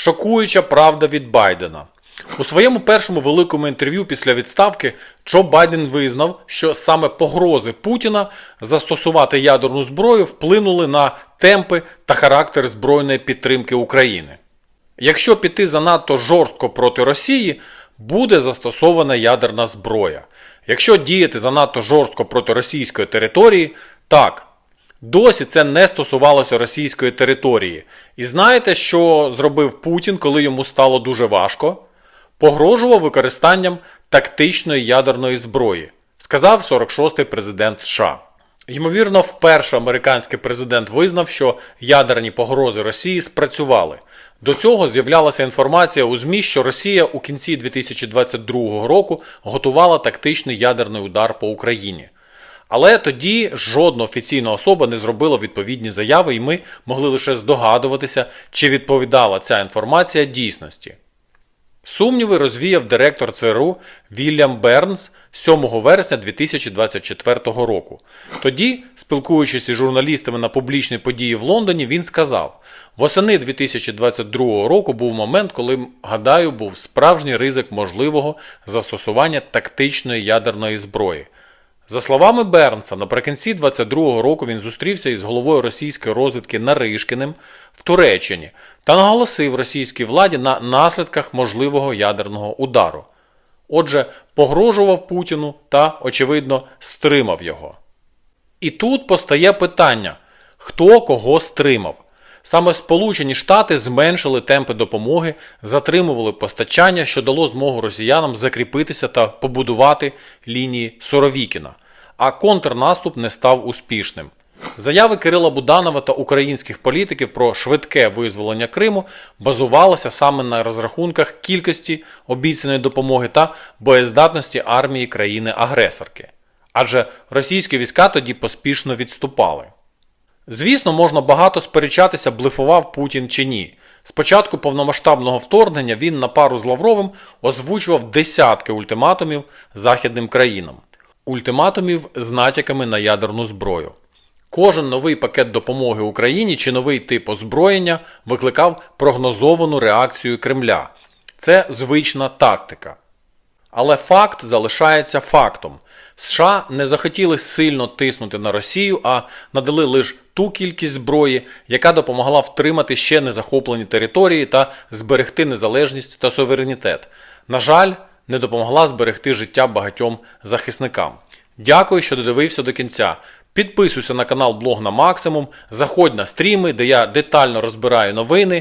Шокуюча правда від Байдена. У своєму першому великому інтерв'ю після відставки Джо Байден визнав, що саме погрози Путіна застосувати ядерну зброю вплинули на темпи та характер збройної підтримки України. Якщо піти занадто жорстко проти Росії, буде застосована ядерна зброя. Якщо діяти занадто жорстко проти російської території, так. Досі це не стосувалося російської території. І знаєте, що зробив Путін, коли йому стало дуже важко? Погрожував використанням тактичної ядерної зброї, сказав 46-й президент США. Ймовірно, вперше американський президент визнав, що ядерні погрози Росії спрацювали. До цього з'являлася інформація у ЗМІ, що Росія у кінці 2022 року готувала тактичний ядерний удар по Україні. Але тоді жодна офіційна особа не зробила відповідні заяви, і ми могли лише здогадуватися, чи відповідала ця інформація дійсності. Сумніви розвіяв директор ЦРУ Вільям Бернс 7 вересня 2024 року. Тоді, спілкуючись із журналістами на публічній події в Лондоні, він сказав: восени 2022 року був момент, коли, гадаю, був справжній ризик можливого застосування тактичної ядерної зброї. За словами Бернса, наприкінці 22-го року він зустрівся із головою російської розвідки Наришкіним в Туреччині та наголосив російській владі на наслідках можливого ядерного удару. Отже, погрожував Путіну та, очевидно, стримав його. І тут постає питання: хто кого стримав? Саме Сполучені Штати зменшили темпи допомоги, затримували постачання, що дало змогу росіянам закріпитися та побудувати лінії Соровікіна, а контрнаступ не став успішним. Заяви Кирила Буданова та українських політиків про швидке визволення Криму базувалися саме на розрахунках кількості обіцяної допомоги та боєздатності армії країни-агресорки. Адже російські війська тоді поспішно відступали. Звісно, можна багато сперечатися, блефував Путін чи ні. Спочатку повномасштабного вторгнення він на пару з Лавровим озвучував десятки ультиматумів західним країнам, ультиматумів з натяками на ядерну зброю. Кожен новий пакет допомоги Україні чи новий тип озброєння викликав прогнозовану реакцію Кремля. Це звична тактика. Але факт залишається фактом. США не захотіли сильно тиснути на Росію, а надали лише ту кількість зброї, яка допомогла втримати ще не захоплені території та зберегти незалежність та суверенітет. На жаль, не допомогла зберегти життя багатьом захисникам. Дякую, що додивився до кінця. Підписуйся на канал Блог на Максимум, заходь на стріми, де я детально розбираю новини.